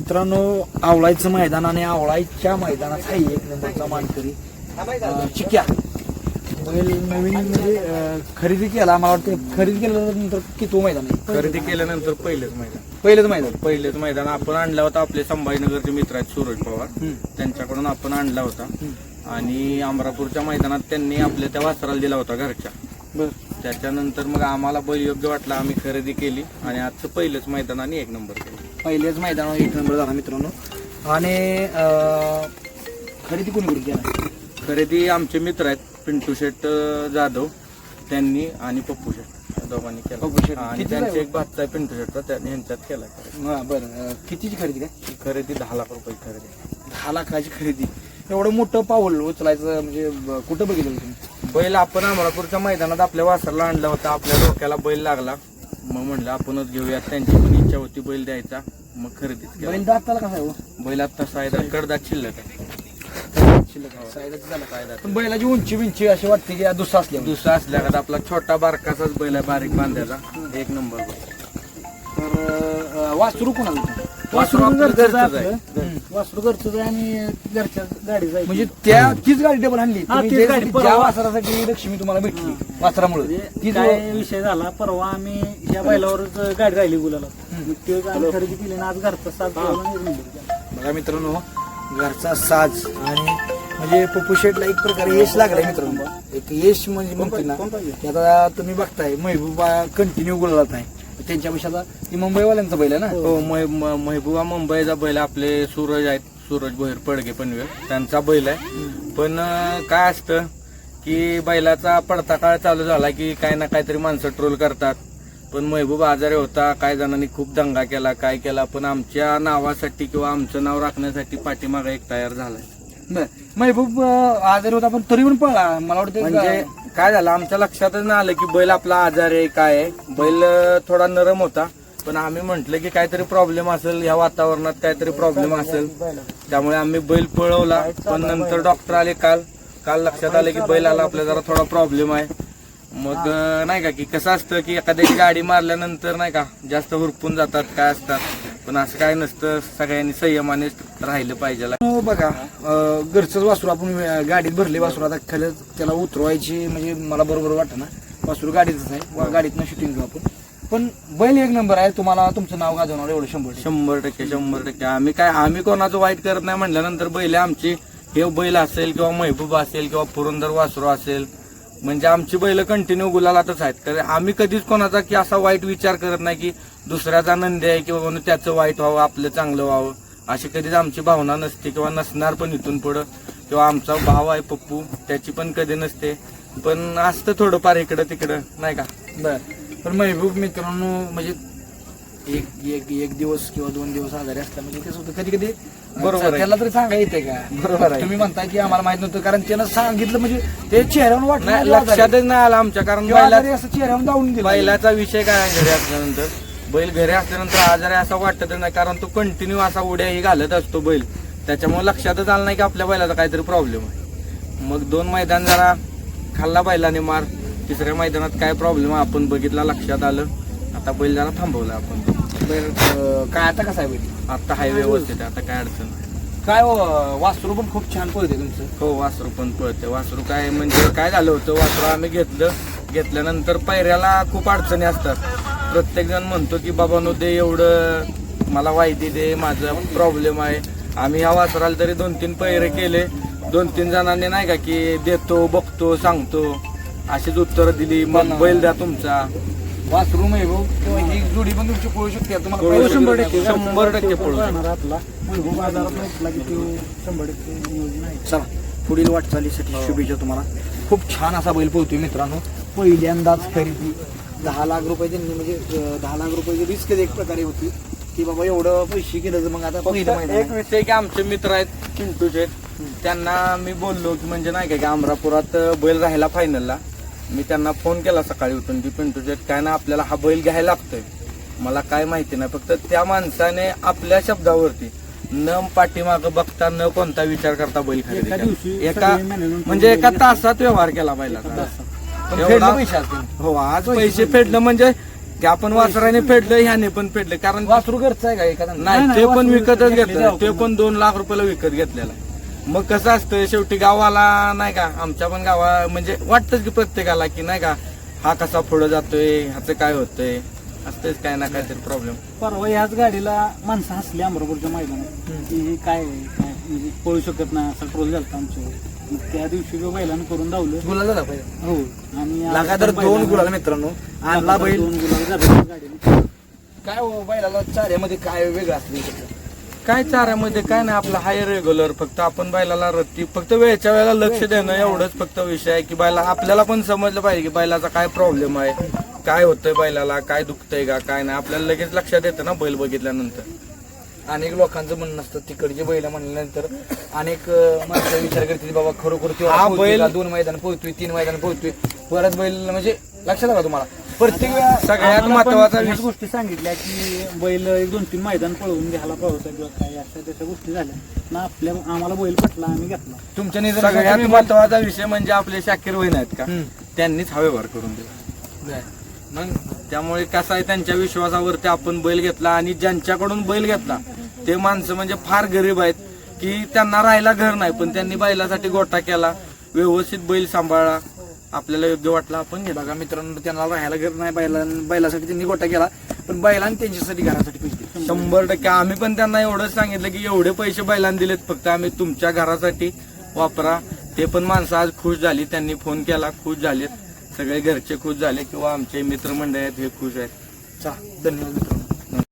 मित्रांनो आवळायचं मैदान आणि आवळायच्या मैदानात आहे एक नंबरचा मानकरी. अं, चिक्या. बैल नवीन म्हणजे अं, खरेदी केला. मला वाटतं खरेदी केल्यानंतर किती मैदान आहे? खरेदी केल्यानंतर पहिलेच मैदान. पहिलंच मैदान. पहिलेच मैदान. आपण आणला होता आपले संभाजीनगरचे मित्र आहेत सूरज पवार. त्यांच्याकडून आपण आणला होता. आणि अमरापूरच्या मैदानात त्यांनी आपल्या त्या वासराला दिला होता घरच्या. बर. त्याच्यानंतर मग आम्हाला बैल योग्य वाटला. आम्ही खरेदी केली आणि आजचं पहिलंच मैदान आणि एक नंबर केलं. पहिल्याच मैदानावर एक नंबर झाला मित्रांनो. आणि अं, खरेदी कोणी कोणी केला खरेदी आमचे मित्र आहेत पिंटू शेट अं, जाधव त्यांनी आणि पप्पू शेट दोघांनी पप्पू केला शेट. आणि किती त्यांचे? एक भाचा आहे पिंटू शेटचा त्यांनी यांच्यात केला. हा बरं. अं, कितीची खरेदी काय? ही खरेदी दहा लाख रुपये खरेदी. दहा लाखाची खरेदी. एवढं मोठं पाऊल उचलायचं म्हणजे ब- कुठं बघितलं तुम्ही? बैल आपण अमरापूरच्या मैदानात आपल्या वासरला आणला होता आपल्या डोक्याला बैल लागला. मग म्हणलं आपणच घेऊयात त्यांची पण इच्छा होती बैल द्यायचा. मग खरेदीच केला. बैल दाताला कसा आहे हो? बैल आता सायदा कडदात शिल्लक आहे. सायदाचं झालं. पण बैलाची उंची बिंची अशी वाटते की दुसरा असल्यामुळे दुसरा असल्यागत आपला छोटा बारकाचाच बैल आहे बारीक बांधायचा एक नंबर. बैल तर अं, वासरू कोणाला? वासरू आपलं घरचंच घरचंच आहे. आहे. वासरू घरचंच आहे आणि घरच्या गाडी जायची म्हणजे त्या तीच गाडी डबल आणली हा, तुम्ही तीच जे- गाडी, ज्या परवा. वासरासाठी लक्ष्मी तुम्हाला भेटली वासरामुळे म्हणजे तीच काय विषय झाला परवा आम्ही या बैलावरच गाडी राहिली गुलाला. मग ते आम्ही खरेदी केली आणि आज घरचा सात. बघा मित्रांनो घरचा साज आणि म्हणजे पप्पू शेटला एक प्रकारे यश लागलाय मित्रांनो एक यश म्हणजे म्हणते ना कोण पाहिजे? की आता तुम्ही बघताय महबूबा कंटिन्यू गुलालात आहे त्यांच्यापेक्षा आता ती मुंबईवाल्यांचा बैल आहे ना? हो महबूबा मुंबईचा बैल आपले सूरज आहेत. सूरज भोईर पडगे पनवेल त्यांचा बैल आहे. पण अं, काय असतं की बैलाचा पडता काळ चालू झाला की काय ना काहीतरी माणसं ट्रोल करतात. पण महबूब आजारी होता काही जणांनी खूप दंगा केला काय केला पण आमच्या नावासाठी किंवा आमचं नाव राखण्यासाठी पाठीमागा एक तयार झालाय. बर. महबूब अं, आजारी होता पण तरी पण पळला मला वाटतं म्हणजे काय झालं आमच्या लक्षातच नाही आलं की बैल आपला आजार आहे काय आहे. बैल थोडा नरम होता. पण आम्ही म्हटलं की काहीतरी प्रॉब्लेम असेल ह्या वातावरणात काहीतरी प्रॉब्लेम असेल. त्यामुळे आम्ही बैल पळवला. पण नंतर डॉक्टर आले काल. काल लक्षात आलं की बैल आला आपल्या जरा थोडा प्रॉब्लेम आहे. मग नाही का की कसं असतं की एखाद्याची गाडी मारल्यानंतर नाही का जास्त हुरपून जातात काय असतात. पण असं काय नसतं सगळ्यांनी संयमाने राहिलं पाहिजे. हो बघा अं, घरचंच वासरू आपण गाडीत भरले वासरू. आता खाली त्याला उतरवायची म्हणजे मला बरोबर वाटतं ना. वासरू गाडीतच आहे गाडीतनं शूटिंग घेऊ आपण. पण बैल एक नंबर आहे तुम्हाला तुमचं नाव गाजवणार एवढं शंभर. शंभर टक्के शंभर टक्के. आम्ही काय आम्ही कोणाचं वाईट करत नाही म्हटल्यानंतर बैल आमची हे बैल असेल किंवा महबूब असेल किंवा पुरंदर वासरू असेल म्हणजे आमची बैल कंटिन्यू गुलालातच आहेत. तर आम्ही कधीच कोणाचा की असा वाईट विचार करत नाही की दुसऱ्याचा नंदी आहे किंवा म्हणून त्याचं वाईट व्हावं आपलं चांगलं व्हावं. अशी कधीच आमची भावना नसते किंवा नसणार पण इथून पुढं. किंवा आमचा भाव आहे पप्पू त्याची पण कधी नसते. पण असतं थोडंफार इकडं तिकडं नाही का? बर. पण महबूब मित्रांनो म्हणजे एक एक एक दिवस किंवा दोन दिवस आजारी असला म्हणजे कसं होतं कधी कधी बरोबर आहे. त्याला तरी सांगा येते का? बरोबर आहे. तुम्ही म्हणताय की आम्हाला माहीत नव्हतं कारण त्यानं सांगितलं म्हणजे ते चेहऱ्यावर वाटलं नाही आजारी. लक्षातच नाही आलं आमच्या कारण किंवा बैला आजारी असं चेहऱ्यावर जाऊन दिलं बैलाचा विषय काय आहे घरी असल्यानंतर? बैल घरी असल्यानंतर आजारी असा वाटत नाही कारण तो कंटिन्यू असा उड्या ही घालत असतो बैल. त्याच्यामुळे लक्षातच आलं नाही की आपल्या बैलाचा काहीतरी प्रॉब्लेम आहे. मग दोन मैदान जरा खाल्ला बैलाने मार. तिसऱ्या मैदानात काय प्रॉब्लेम आपण बघितला लक्षात आलं. आता बैल जरा थांबवला आपण. बरं, काय आता कसं आहे बैल आता हायवे व्यवस्थित आहे आता काय अडचण नाही. काय हो, वासरू पण खूप छान पळते तुमचं. हो वासरू पण पळते. वासरू काय म्हणजे काय झालं होतं वासरू आम्ही घेतलं घेतल्यानंतर पायऱ्याला खूप अडचणी असतात. प्रत्येक जण म्हणतो की बाबा नो दे एवढं मला माहिती दे माझा प्रॉब्लेम आहे. आम्ही ह्या वासराला तरी दोन तीन पैरे केले. दोन तीन जणांनी नाही का की देतो बघतो सांगतो. अशीच उत्तरं दिली मग बैल द्या तुमचा. वासरू महबूब किंवा ही जोडी पण तुमची पळू शकते. तुम्हाला पळू शकते. शंभर टक्के. शंभर टक्के पळू राहणार आपला महबूब बाजारात की तो शंभर टक्के नियोजन आहे. चला पुढील वाटचालीसाठी शुभेच्छा तुम्हाला. खूप छान असा बैल पोहतोय मित्रांनो. पहिल्यांदाच खरेदी. दहा लाख रुपये त्यांनी म्हणजे अं, दहा लाख रुपयाची रिस्क एक प्रकारे होती. की बाबा एवढं पैसे केलं तर मग आता पहिलं फक्त मैदान एक आहे. विषय की आमचे मित्र आहेत चिंटूचे. त्यांना मी बोललो की म्हणजे नाही का की अमरापुरात बैल राहिला फायनलला मी त्यांना फोन केला सकाळी उठून की पिंटूचे काय ना आपल्याला हा बैल घ्यायला लागतोय. मला काय माहिती नाही फक्त त्या माणसाने आपल्या शब्दावरती न पाठीमाग बघता न कोणता विचार करता बैल खरेदी एका म्हणजे एका तासात व्यवहार केला बैलाचा. हो आज पैसे फेडलं म्हणजे ते आपण वासराने फेडलं ह्याने पण फेडलं कारण वासरू घरचं आहे का एखादा? नाही ते पण विकतच विकत घेतलं. ते पण दोन लाख रुपयाला विकत घेतलेलं. मग कसं असतं शेवटी गावाला नाही का आमच्या पण गावा म्हणजे वाटतच की प्रत्येकाला की नाही का हा कसा पुढे जातोय ह्याचं काय होतंय असतेच काय ना काहीतरी प्रॉब्लेम परवा ह्याच गाडीला माणसं हसली अमरापूरच्या मैदानात. की हे काय आहे, काय म्हणजे पळू शकत नाही असा ट्रोल झाला आमच्यावर. मग त्या दिवशी जो बैलानं करून धावलं. गुलाल झाला पाहिजे हो. आणि आज लगातार दोन बैलानं- गुलाल मित्रांनो. आणला बैल. दोन गुलाल झाले त्या गाडीने. काय हो बैलाला चाऱ्यामध्ये काय वेगळं असतं? काय चाऱ्यामध्ये काय नाही आपलं हाय रेग्युलर फक्त आपण बैलाला रत्ती फक्त वेळच्या वेळेला लक्ष देणं एवढंच फक्त विषय आहे की बैला आपल्याला पण समजलं पाहिजे की बैलाचा काय प्रॉब्लेम आहे काय होतंय बैलाला काय दुखतंय का काय नाही. आपल्याला लगेच लक्षात येतं ना बैल बघितल्यानंतर. अनेक लोकांचं म्हणणं असतं तिकडचे बैल म्हणल्यानंतर अनेक माणसं विचार करतील बाबा खरोखर तो हा बैल-? दोन मैदान पोहोचतोय तीन मैदान पोहोचतोय. परत बैल म्हणजे लक्षात आला तुम्हाला? प्रत्येक वेळा सगळ्यात आम्हाला पण महत्त्वाचा ह्याच विषय. गोष्टी सांगितल्या की बैल एक दोन तीन मैदान पळवून घ्यायला पाहता किंवा काय अशा त्याच्या गोष्टी झाल्या. ना आपल्या आम्हाला बैल पटला आम्ही घेतला. तुमच्या सगळ्यात महत्त्वाचा विषय म्हणजे आपले शाकीर वहीन आहेत का. त्यांनीच हवेभर करून दिला. मग त्यामुळे कसं आहे त्यांच्या विश्वासावरती आपण बैल घेतला आणि ज्यांच्याकडून बैल घेतला ते माणसं म्हणजे फार गरीब आहेत की त्यांना राहायला घर नाही पण त्यांनी बैलासाठी गोटा केला व्यवस्थित बैल सांभाळला. आपल्याला योग्य वाटला आपण. घेतला बघा मित्रांनो त्यांना राहायला घर नाही बैला बैलासाठी त्यांनी गोटा केला पण बैलांनी त्यांच्यासाठी घरासाठी पैसे शंभर टक्के. आम्ही पण त्यांना एवढंच सांगितलं की एवढे पैसे बैलांना दिलेत फक्त आम्ही तुमच्या घरासाठी वापरा. ते पण माणसं आज खुश झाली त्यांनी फोन केला खुश झालेत. सगळे घरचे खुश झाले किंवा आमचे मित्रमंडळ आहेत हे खुश आहेत. चला धन्यवाद